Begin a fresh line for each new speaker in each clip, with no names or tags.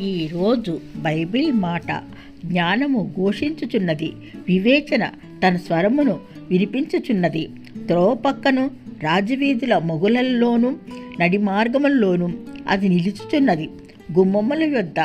ఈరోజు బైబిల్ మాట జ్ఞానము ఘోషించుచున్నది వివేచన తన స్వరమును వినిపించుచున్నది. త్రోవ పక్కను రాజవీధుల మొగులల్లోనూ నడిమార్గముల్లోనూ అది నిలుచుచున్నది. గుమ్మముల యొద్ద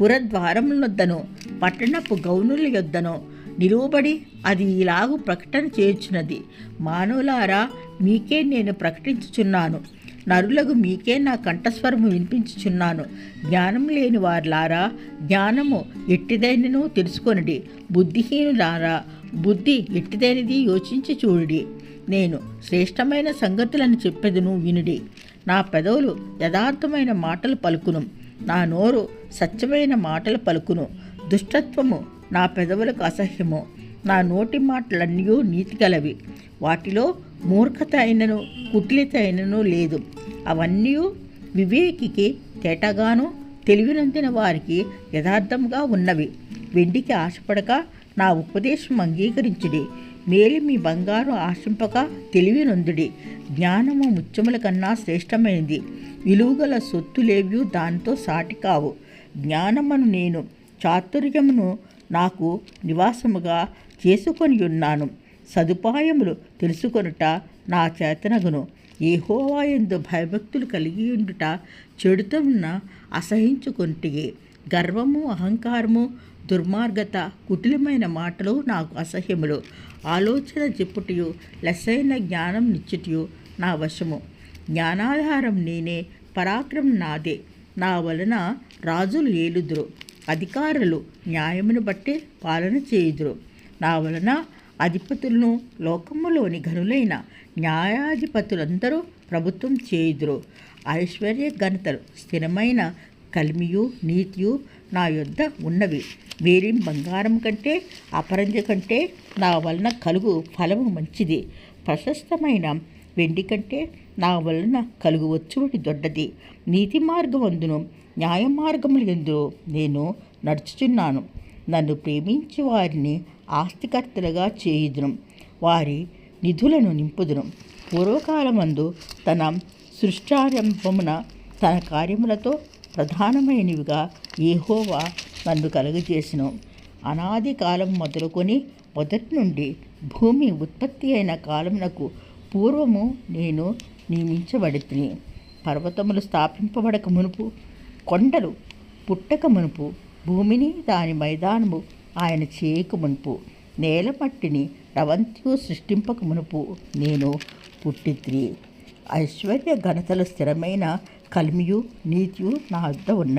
పురద్వారములొద్దను పట్టణపు గౌనుల యొద్దను నిలువబడి అది ఇలాగు ప్రకటన చేయుచున్నది. మానవులారా మీకే నేను ప్రకటించుచున్నాను. నరులకు మీకే నా కంఠస్వరము వినిపించుచున్నాను. జ్ఞానం లేని వారులారా జ్ఞానము ఎట్టిదైనను తెలుసుకొనడి. బుద్ధిహీనులారా బుద్ధి ఎట్టిదైనది యోచించి చూడుడి. నేను శ్రేష్టమైన సంగతులను చెప్పేదను వినుడి. నా పెదవులు యథార్థమైన మాటలు పలుకును. నా నోరు సత్యమైన మాటలు పలుకును. దుష్టత్వము నా పెదవులకు అసహ్యము. నా నోటి మాటలన్నీ నీతి గలవి వాటిలో మూర్ఖత అయినను కుట్లిత అయినను లేదు. అవన్నీ వివేకికి తేటగాను తెలివినందిన వారికి యథార్థంగా ఉన్నవి. వెండికి ఆశపడక నా ఉపదేశం అంగీకరించుడి. మేలు మీ బంగారు ఆశింపక తెలివినొందుడి. జ్ఞానము ముత్యముల కన్నా శ్రేష్టమైనది. విలువగల సొత్తులేవ్యూ దానితో సాటి కావు. జ్ఞానమును నేను చాతుర్యమును నాకు నివాసముగా చేసుకొని ఉన్నాను సదుపాయములు తెలుసుకొనుట నా చేతనగును. ఏహోవాయందు భయభక్తులు కలిగి ఉండుట చెడుతమున్న అసహించుకుంటే గర్వము అహంకారము దుర్మార్గత కుటిలమైన మాటలు నాకు అసహ్యములు. ఆలోచన చెప్పుటయు లెస్సైన జ్ఞానం నిచ్చుటయు నా వశము. జ్ఞానాధారం నేనే పరాక్రమం నాదే. నా వలన రాజులు ఏలుదురు. అధికారులు న్యాయమును బట్టి పాలన చేయుదురు. నా వలన అధిపతులను లోకములోని ఘనులైన న్యాయాధిపతులందరూ ప్రభుత్వం చేయుదురు. ఐశ్వర్య ఘనతలు స్థిరమైన కలిమియు నీతియు నా యొద్ద ఉన్నవి. వేరే బంగారం కంటే అపరంజ కంటే నా వలన కలుగు ఫలము మంచిది. ప్రశస్తమైన వెండి కంటే నా వలన కలుగు వచ్చుడి దొడ్డది. నీతి మార్గమందును న్యాయ మార్గములందు నేను నడుచుచున్నాను. నన్ను ప్రేమించి వారిని ఆస్తికర్తలుగా చేయుదును వారి నిధులను నింపుదును పూర్వకాలమందు తన సృష్టారంభమున తన కార్యములతో ప్రధానమైనవిగా ఏహోవా నన్ను కలుగజేసిన. అనాది కాలం మొదలుకొని మొదటి నుండి భూమి ఉత్పత్తి అయిన కాలమునకు పూర్వము నేను నియమించబడితిని. పర్వతములు స్థాపింపబడక మునుపు కొండలు పుట్టక మునుపు భూమిని దాని మైదానము ఆయన చేయక మునుపు నేల మట్టిని రవంతియు సృష్టింపక మునుపు నేను పుట్టిత్రి ఐశ్వర్య ఘనతలు స్థిరమైన కలిమియు నీతియు నా వద్ద ఉన్న